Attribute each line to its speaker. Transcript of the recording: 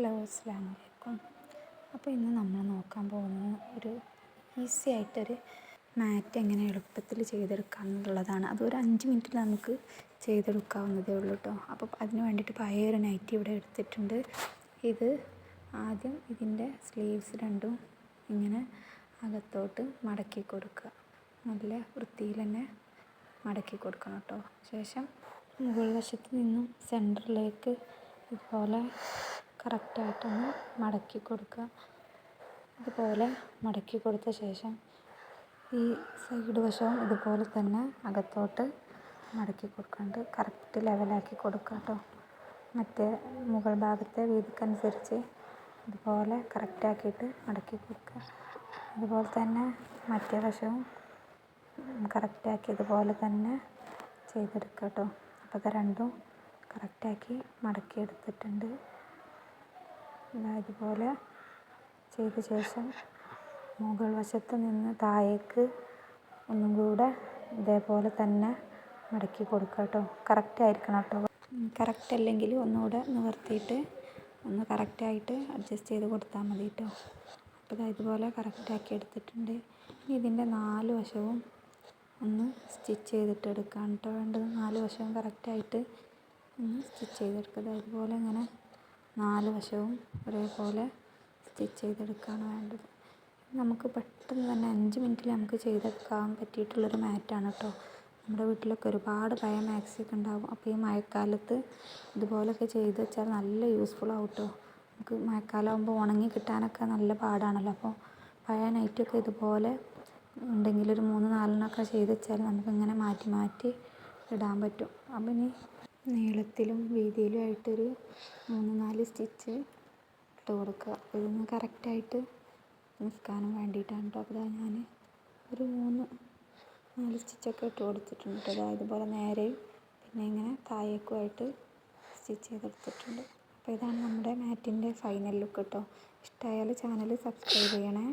Speaker 1: Hello അസ്സാം വലൈക്കും അപ്പോൾ ഇന്ന് നമ്മൾ നോക്കാൻ പോകുന്നത് ഒരു ഈസി ആയിട്ടൊരു മാറ്റ് എങ്ങനെ എളുപ്പത്തിൽ ചെയ്തെടുക്കാം എന്നുള്ളതാണ് അത് ഒരു അഞ്ച് മിനിറ്റിൽ നമുക്ക് ചെയ്തെടുക്കാവുന്നതേ ഉള്ളൂ കേട്ടോ അപ്പോൾ അതിന് വേണ്ടിയിട്ട് പഴയ ഒരു നൈറ്റി ഇവിടെ എടുത്തിട്ടുണ്ട്. ഇത് ആദ്യം ഇതിന്റെ സ്ലീവ്സ് രണ്ടും ഇങ്ങനെ അകത്തോട്ട് മടക്കി കൊടുക്കുക. നല്ല വൃത്തിയിൽ തന്നെ മടക്കി കൊടുക്കണം കേട്ടോ ശേഷം മുകൾ വശത്ത് നിന്നും സെന്ററിലേക്ക് ഇതുപോലെ കറക്റ്റായിട്ടൊന്ന് മടക്കി കൊടുക്കുക. ഇതുപോലെ മടക്കി കൊടുത്ത ശേഷം ഈ സൈഡ് വശവും ഇതുപോലെ തന്നെ അകത്തോട്ട് മടക്കി കൊടുക്കാണ്ട് കറക്റ്റ് ലെവലാക്കി കൊടുക്കുക കേട്ടോ. മറ്റേ മുകൾ ഭാഗത്തെ വീതിക്കനുസരിച്ച് ഇതുപോലെ കറക്റ്റാക്കിയിട്ട് മടക്കി കൊടുക്കുക. അതുപോലെ തന്നെ മറ്റേ വശവും കറക്റ്റാക്കി ഇതുപോലെ തന്നെ ചെയ്തെടുക്കുക കേട്ടോ. അപ്പോൾ ഇത് രണ്ടും കറക്റ്റാക്കി മടക്കി എടുത്തിട്ടുണ്ട് ഇതുപോലെ ചെയ്ത ശേഷം മുകൾ വശത്ത് നിന്ന് താഴേക്ക് ഒന്നും കൂടെ ഇതേപോലെ തന്നെ മടക്കി കൊടുക്കുക കേട്ടോ. കറക്റ്റ് ആയിരിക്കണം കേട്ടോ. കറക്റ്റ് അല്ലെങ്കിൽ ഒന്നുകൂടെ നിവർത്തിയിട്ട് ഒന്ന് കറക്റ്റായിട്ട് അഡ്ജസ്റ്റ് ചെയ്ത് കൊടുത്താൽ മതി കേട്ടോ. അപ്പോൾ ഇതാ ഇതുപോലെ കറക്റ്റാക്കി എടുത്തിട്ടുണ്ട്. ഇനി ഇതിന്റെ നാല് വശവും ഒന്ന് സ്റ്റിച്ച് ചെയ്തിട്ട് എടുക്കാം കേട്ടോ. വേണ്ടത് നാല് വശവും കറക്റ്റായിട്ട് ഒന്ന് സ്റ്റിച്ച് ചെയ്തെടുക്കുക. ഇതുപോലെ ഇങ്ങനെ നാല് വശവും ഒരേപോലെ സ്റ്റിച്ച് ചെയ്തെടുക്കുകയാണ് വേണ്ടത്. നമുക്ക് പെട്ടെന്ന് തന്നെ അഞ്ച് മിനിറ്റിൽ നമുക്ക് ചെയ്തെടുക്കാൻ പറ്റിയിട്ടുള്ളൊരു മാറ്റാണ് കേട്ടോ. നമ്മുടെ വീട്ടിലൊക്കെ ഒരുപാട് പഴയ മാക്സിയൊക്കെ ഉണ്ടാകും അപ്പോൾ ഈ മഴക്കാലത്ത് ഇതുപോലൊക്കെ ചെയ്ത് വെച്ചാൽ നല്ല യൂസ്ഫുൾ ആവും കേട്ടോ. നമുക്ക് മഴക്കാലമാകുമ്പോൾ ഉണങ്ങി കിട്ടാനൊക്കെ നല്ല പാടാണല്ലോ. അപ്പോൾ പഴയ നൈറ്റൊക്കെ ഇതുപോലെ ഉണ്ടെങ്കിൽ ഒരു മൂന്ന് നാലെണ്ണമൊക്കെ ചെയ്ത് വെച്ചാൽ നമുക്കിങ്ങനെ മാറ്റി മാറ്റി ഇടാൻ പറ്റും. അപ്പം ഇനി നീളത്തിലും വീതിയിലും ആയിട്ടൊരു മൂന്ന് നാല് സ്റ്റിച്ച് ഇട്ട് കൊടുക്കുക. ഇതൊന്ന് കറക്റ്റായിട്ട് നിൽക്കാനും വേണ്ടിയിട്ടാണ് കേട്ടോ അപ്പോൾ ഞാൻ ഒരു മൂന്ന് നാല് സ്റ്റിച്ചൊക്കെ ഇട്ട് കൊടുത്തിട്ടുണ്ട് കേട്ടോ ഇതുപോലെ നേരെയും പിന്നെ ഇങ്ങനെ താഴേക്കുമായിട്ട് സ്റ്റിച്ച് ചെയ്തെടുത്തിട്ടുണ്ട്. അപ്പോൾ ഇതാണ് നമ്മുടെ മാറ്റിന്റെ ഫൈനൽ ലുക്ക് കേട്ടോ ഇഷ്ടമായാൽ ചാനൽ സബ്സ്ക്രൈബ് ചെയ്യണേ.